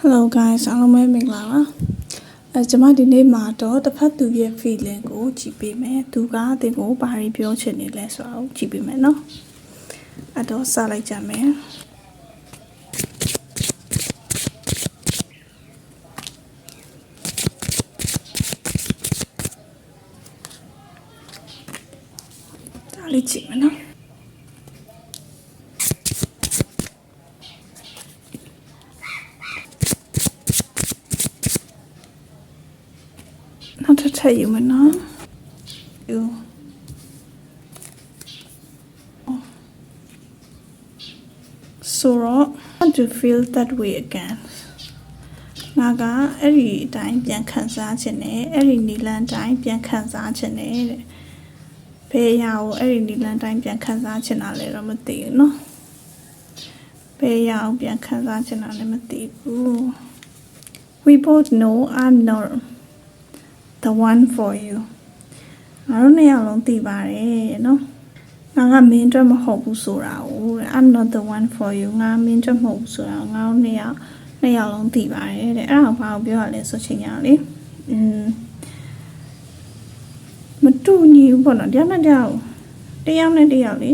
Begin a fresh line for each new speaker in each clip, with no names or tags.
Hello guys အားလုံးပဲမင်္ဂလာပါအဲကျွန်မဒီနေ့မှာတော့တစ်ဖက်သူရဲ့ feeling ကိုကြည့်ပေးမယ်သူကအတင်ကိုဘာတွေပြောချင်နေလဲဆိုတာကိုကြည့်ပေးမယ်เนาะအဲ့တော့စလိုက်ကြမယ်ဒါလေးကြည့်မယ်เ နောက်တစ်ထပ်ယူမယ်နော်ယူဆိုတော့ want to feel that way again ငါကအဲ့ဒီအတိုင်းပြန်ခံစားခြင်းနဲ့အဲ့ဒီနီလန်တိုင်းပြန်ခံစားခြင်းနဲ့တဲ့ဘယ်အရာကိုအဲ့ဒီနီလန်တိုင်းပြန်ခံစားခြင်းတာလဲတော့မသိဘူးเนาะဘယ်အရာကိုပြန်ခံစားခြင်းတာလဲမသိဘူး we both know I'm not the one for you ငါတို့နှစ်ယောက်လုံးသိပါတယ်နော်ငါကမင်းအတွက်မဟုတ်ဘူးဆိုတာကိုတဲ့ I'm not the one for you ငါမင်းအတွက်မဟုတ်ဘူးဆိုတာငါတို့နှစ်ယောက်နှစ်ယောက်လုံးသိပါတယ်တဲ့အဲ့ဒါကိုဘာကိုပြောရလဲဆိုချင်ရလေอืมမတူညီဘူးပေါ့နော်တယောက်နဲ့တယောက်တယောက်နဲ့တယောက်လေ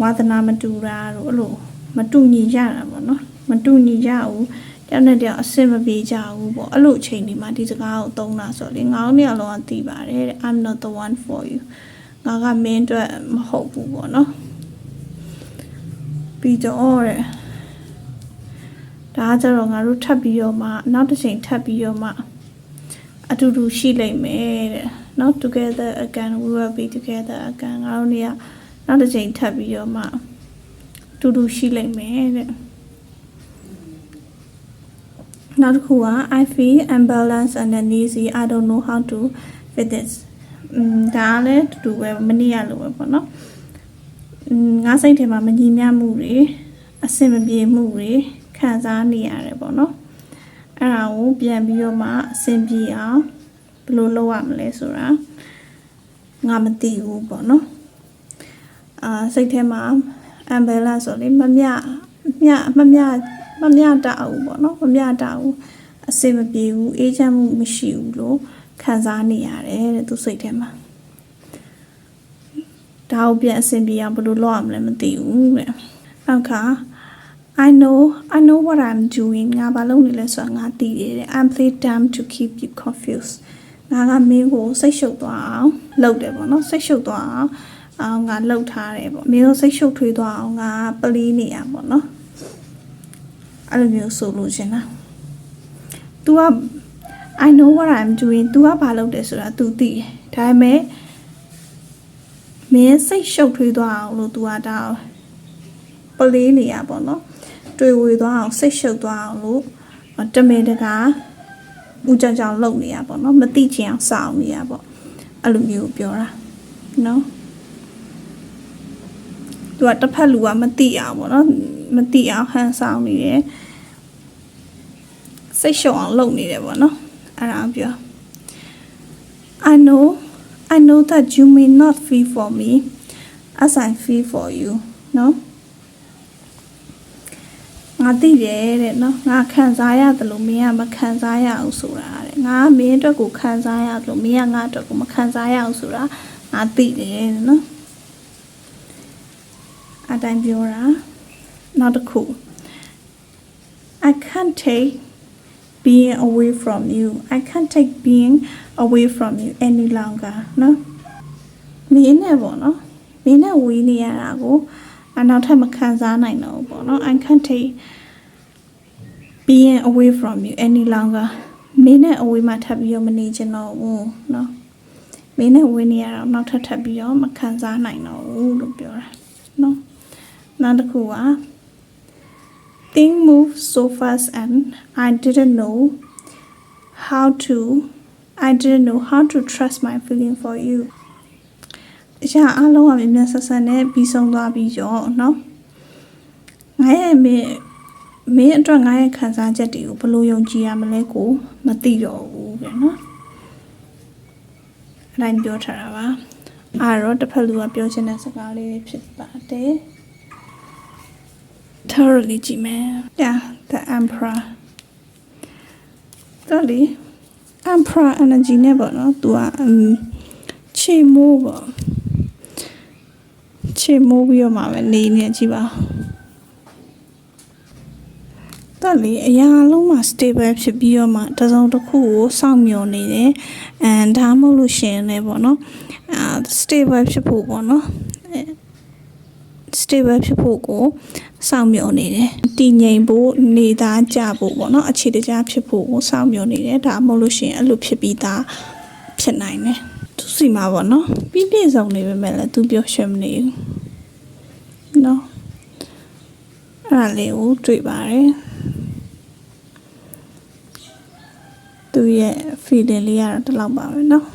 ဝါသနာမတူတာတို့အဲ့လိုမတူညီကြတာပေါ့နော်မတူညီကြဘူး တယောက်နဲ့တယောက်အဆင်မပြေကြဘူးပေါ့အဲ့လိုအချိန်ဒီမှာဒီစကားကိုသုံးတာဆိုလေငါတို့နေရာလုံးကသိပါတယ်တဲ့ I'm not the one for you ငါကမင်းအတွက်မဟုတ်ဘူးပေါ့နော်ပြီးတော့တဲ့ဒါကြတော့ငါတို့ထပ်ပြီးတော့မှနောက်တစ်ချိန်ထပ်ပြီးတော့မှအတူတူရှိလိမ့်မယ်တဲ့နော် together again we will be together again ငါတို့နေရာနောက်တစ်ချိန်ထပ်ပြီးတော့မှအတူတူရှိလိမ့်မယ်တဲ့ နောက်တစ်ခုက I feel unbalanced and uneasy I don't know how to fit this ဒါကလည်းတူတူပဲမနည်းရလို့ပဲပေါ့နော်ငါစိတ်ထဲမှာမညီမျှမှုတွေအဆင်မပြေမှုတွေခံစားနေရတယ်ပေါ့နော်အဲ့ဒါကိုပြန်ပြီးတော့မှအဆင်ပြေအောင်ဘယ်လိုလုပ်ရမလဲဆိုတာငါမသိဘူးပေါ့နော်အာစိတ်ထဲမှာ unbalance ဆိုလေမမျှမျှမမျှ မမျှတအောင်ပေါ့နော်မမျှတအောင်အစင်မပြေဘူးအေးချမ်းမှုမရှိဘူးလို့ခံစားနေရတယ်တဲ့သူစိတ်ထဲမှာဒါကိုပြန်အစင်ပြေအောင်ဘယ်လိုလုပ်ရမလဲမသိဘူးတဲ့နောက်က I know I know what I'm doing ငါဘာလုပ်နေလဲဆိုတာငါသိတယ်တဲ့ I'm play dumb to keep you confused ငါကမင်းကိုစိတ်ရှုပ်သွားအောင်လုပ်တယ်ပေါ့နော်စိတ်ရှုပ်သွားအောင်အောင်ငါလှုပ်ထားတယ်ပေါ့မင်းကိုစိတ်ရှုပ်ထွေးသွားအောင်ငါပလီးနေရပေါ့နော် အဲ့လိုမျိုးဆိုလို့ရှင်လား तू က I know what I'm doing तू ကဘာလုပ်တယ်ဆိုတာ तू သိတယ်ဒါပေမဲ့မင်းစိတ်ရှုပ်ထွေးသွားအောင်လို့ तू ကဒါပလီးနေရပေါ့နော်တွေ့ဝေသွားအောင်စိတ်ရှုပ်သွားအောင်လို့တမင်တကာဦးကြောင်ကြောင်လုပ်နေရပေါ့နော်မသိချင်အောင်စောင့်နေရပေါ့အဲ့လိုမျိုးပြောတာနော် သူကတစ်ဖက်လူကမသိအောင်ပေါ့နော်မသိအောင်ဟန်ဆောင်နေတယ် စိတ်ရှုံအောင်လုပ်နေတယ်ပေါ့နော်အဲ့ဒါပြော I know I know that you may not feel for me as I feel for you နော်ငါသိတယ်တဲ့နော်ငါခံစားရတယ်လို့မင်းကမခံစားရအောင်ဆိုတာတဲ့ငါမင်းအတွက်ကိုခံစားရတယ်လို့မင်းကငါအတွက်ကိုမခံစားရအောင်ဆိုတာငါသိတယ်တဲ့နော်အတိုင်းပြောတာနောက်တစ်ခု I can't take being away from you I can't take being away from you any longer နော်မင်းနဲ့ပေါ့နော်မင်းနဲ့ဝေးနေရတာကိုအနောက်ထပ်မခံစားနိုင်တော့ဘူးပေါ့နော် I can't take being away from you any longer မင်းနဲ့အဝေးမှာထပ်ပြီးတော့မနေချင်တော့ဘူးနော်မင်းနဲ့ဝေးနေရတော့နောက်ထပ်ထပ်ပြီးတော့မခံစားနိုင်တော့ဘူးလို့ပြောတာနော်နောက်တစ်ခုက thing move so fast and I didn't know how to I didn't know how to trust my feeling for you အရာအလုံးအမြင်မြန်ဆက်ဆက်နဲ့ပြီးဆုံးသွားပြီးတော့เนาะငါရဲ့မင်းမင်းအတွက်ငါရဲ့ခံစားချက်တွေကိုဘယ်လိုယုံကြည်ရမလဲကိုမသိတော့ဘူးပဲเนาะအဲ့ဒါပြောထားတာပါအဲ့တော့တစ်ဖက်လူကပြောချင်တဲ့စကားလေးဖြစ်ပါတယ် thoroughly ကြည့်မယ် yeah the emperor တော်လီ emperor energy နဲ့ပေါ့နော် तू อ่ะချေမိုးပေါ့ချေမိုးပြီးတော့မှပဲနေနေကြည့်ပါတော်လီအရာလုံးမှာ stable ဖြစ်ပြီးတော့မှတစ်စုံတစ်ခုကိုစောင့်မျှော်နေတယ် and ဒါမှမဟုတ်လို့ရှရင်လည်းပေါ့နော်အာ stable ဖြစ်ဖို့ပေါ့နော် stable ဖြစ်ဖို့ကိုစောင့်မျှော်နေတယ်တည်ငြိမ်ဖို့နေသားကြဖို့ပေါ့နော်အခြေတကျဖြစ်ဖို့ကိုစောင့်မျှော်နေတယ်ဒါမှမဟုတ်လို့ရှိရင်အဲ့လိုဖြစ်ပြီးသားဖြစ်နိုင်တယ်သူစီမှာပေါ့နော်ပြီးပြည့်စုံနေပေမဲ့လည်းသူပြောရှင်းမနေဘူးနော်အဲ့ဒါလေးကိုတွေ့ပါတယ်သူရဲ့ feeling လေးကတော့ဒီလောက်ပါပဲเนาะ